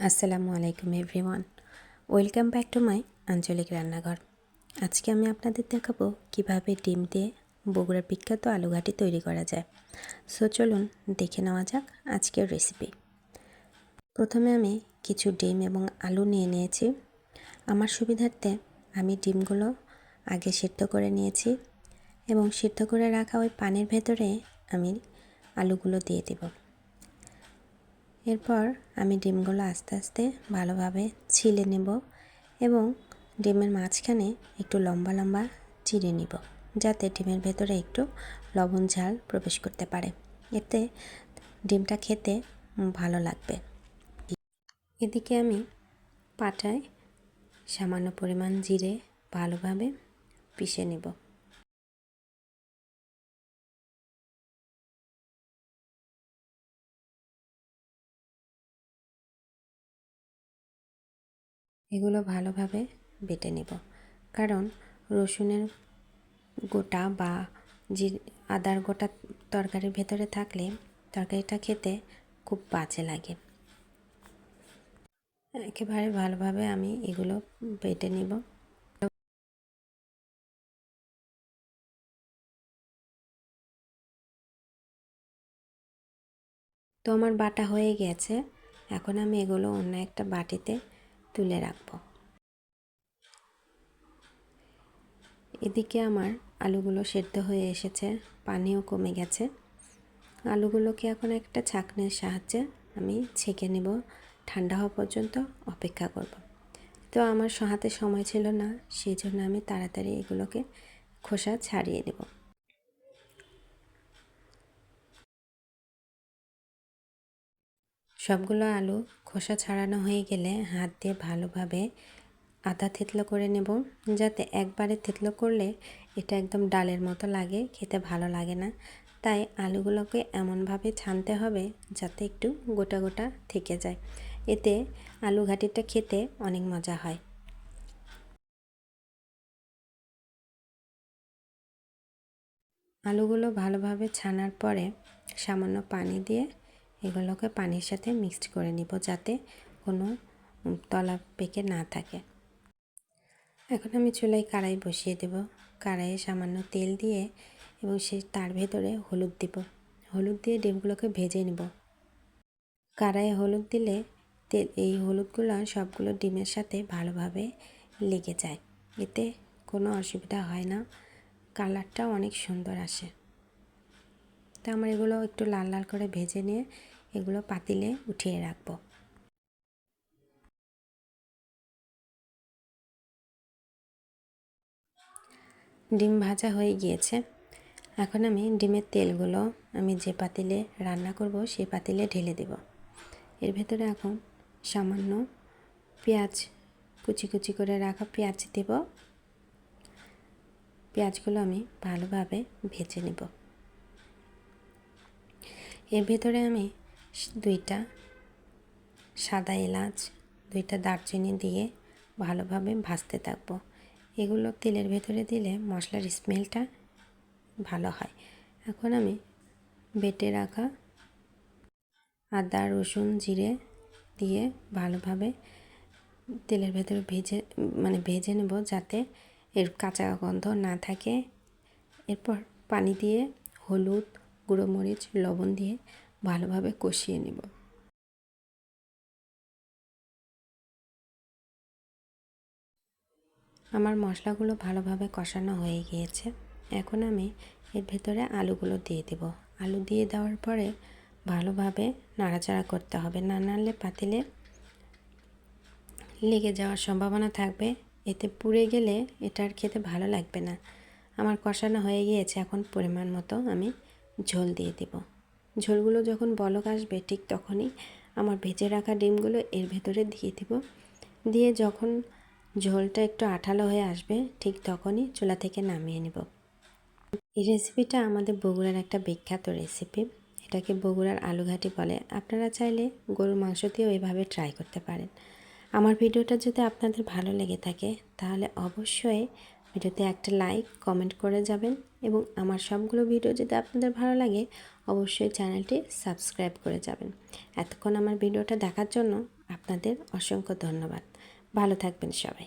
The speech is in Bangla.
আসসালামু আলাইকুম everyone welcome back to my আঞ্চলিক রান্নাঘর। আজকে আমি আপনাদের দেখাবো কীভাবে ডিম দিয়ে বগুড়ার বিখ্যাত আলুঘাটি তৈরি করা যায়। সো চলুন দেখে নেওয়া যাক আজকের রেসিপি প্রথমে আমি কিছু ডিম এবং আলু নিয়ে নিয়েছি। আমার সুবিধার্থে আমি ডিমগুলো আগে সিদ্ধ করে নিয়েছি এবং সিদ্ধ করে রাখা ওই পানির ভেতরে আমি আলুগুলো দিয়ে দেবো। এরপর আমি ডিমগুলো আস্তে আস্তে ভালোভাবে ছিলে নেব এবং ডিমের মাঝখানে একটু লম্বা লম্বা চিড়ে নিব, যাতে ডিমের ভেতরে একটু লবণ ঝাল প্রবেশ করতে পারে। এতে ডিমটা খেতে ভালো লাগবে। এদিকে আমি পাটায় সামান্য পরিমাণ জিরে ভালোভাবে পিষে নেব। এগুলো ভালোভাবে বেটে নেব। কারণ রসুনের গোটা বা জি আদার গোটা তরকারির ভেতরে থাকলে তরকারিটা খেতে খুব বাজে লাগে। একেবারে ভালোভাবে আমি এগুলো বেটে নেব। তো আমার বাটা হয়ে গেছে। এখন আমি এগুলো অন্য একটা বাটিতে তুলে রাখব। এদিকে আমার আলুগুলো সেদ্ধ হয়ে এসেছে, পানিও কমে গেছে। আলুগুলোকে এখন একটা ছাঁকনের সাহায্যে আমি ছেঁকে নেব। ঠান্ডা হওয়া পর্যন্ত অপেক্ষা করব। তো আমার হাতে সময় ছিল না, সেই জন্য আমি তাড়াতাড়ি এগুলোকে খোসা ছাড়িয়ে নেব। সবগুলো আলু খোসা ছাড়ানো হয়ে গেলে হাত দিয়ে ভালোভাবে আদা থেতলো করে নেব, যাতে একবারে থেতলো করলে এটা একদম ডালের মতো লাগে, খেতে ভালো লাগে না। তাই আলুগুলোকে এমনভাবে ছানতে হবে যাতে একটু গোটা গোটা থেকে যায়। এতে আলু ঘাটিটা খেতে অনেক মজা হয়। আলুগুলো ভালোভাবে ছানার পরে সামান্য পানি দিয়ে এগুলোকে পানির সাথে মিক্সড করে নিব যাতে কোনো তলা পেকে না থাকে। এখন আমি চুলায় কড়াই বসিয়ে দেব। কড়াইয়ে সামান্য তেল দিয়ে এবং সে তার ভেতরে হলুদ দিব। হলুদ দিয়ে ডিমগুলোকে ভেজে নেব। কড়াইয়ে হলুদ দিলে তেল এই হলুদগুলো সবগুলো ডিমের সাথে ভালোভাবে লেগে যায়। এতে কোনো অসুবিধা হয় না। কালারটা অনেক সুন্দর আসে। তা আমার এগুলো একটু লাল লাল করে ভেজে নিয়ে এগুলো পাতিলে উঠিয়ে রাখব। ডিম ভাজা হয়ে গিয়েছে। এখন আমি ডিমের তেলগুলো আমি যে পাতিলে রান্না করব সেই পাতিলে ঢেলে দেব। এর ভেতরে এখন সামান্য পেঁয়াজ, কুচি কুচি করে রাখা পেঁয়াজ দেব। পেঁয়াজগুলো আমি ভালোভাবে ভেজে নেব। এর ভেতরে আমি দুইটা সাদা এলাচ, দুইটা দারচিনি দিয়ে ভালোভাবে ভাজতে থাকব। এগুলো তেলের ভেতরে দিলে মশলার স্মেলটা ভালো হয়। এখন আমি বেটে রাখা আদা, রসুন, জিরে দিয়ে ভালোভাবে তেলের ভেতরে ভেজে মানে ভেজে নেব যাতে এর কাঁচা গন্ধ না থাকে। এরপর পানি দিয়ে হলুদ, গুঁড়ো মরিচ, লবণ দিয়ে ভালোভাবে কষিয়ে নেব। আমার মশলাগুলো ভালোভাবে কষানো হয়ে গিয়েছে। এখন আমি এর ভেতরে আলুগুলো দিয়ে দেব। আলু দিয়ে দেওয়ার পরে ভালোভাবে নাড়াচাড়া করতে হবে। না নাড়লে পাতিলে লেগে যাওয়ার সম্ভাবনা থাকবে। এতে পুড়ে গেলে এটা আর খেতে ভালো লাগবে না। আমার কষানো হয়ে গিয়েছে। এখন পরিমাণ মতো আমি ঝোল দিয়ে দেবো। ঝোলগুলো যখন বলক আসবে, ঠিক তখনই আমার ভেজে রাখা ডিমগুলো এর ভেতরে দিয়ে দিব। দিয়ে যখন ঝোলটা একটু আঠালো হয়ে আসবে, ঠিক তখনই চুলা থেকে নামিয়ে নেব। এই রেসিপিটা আমাদের বগুড়ার একটা বিখ্যাত রেসিপি এটাকে বগুড়ার আলুঘাটি বলে। আপনারা চাইলে গরুর মাংস দিয়েও এভাবে ট্রাই করতে পারেন। আমার ভিডিওটা যদি আপনাদের ভালো লেগে থাকে, তাহলে অবশ্যই ভিডিওতে একটা লাইক, কমেন্ট করে যাবেন এবং আমার সবগুলো ভিডিও যদি আপনাদের ভালো লাগে, অবশ্যই চ্যানেলটি সাবস্ক্রাইব করে যাবেন। এতক্ষণ আমার ভিডিওটা দেখার জন্য আপনাদের অসংখ্য ধন্যবাদ। ভালো থাকবেন সবাই।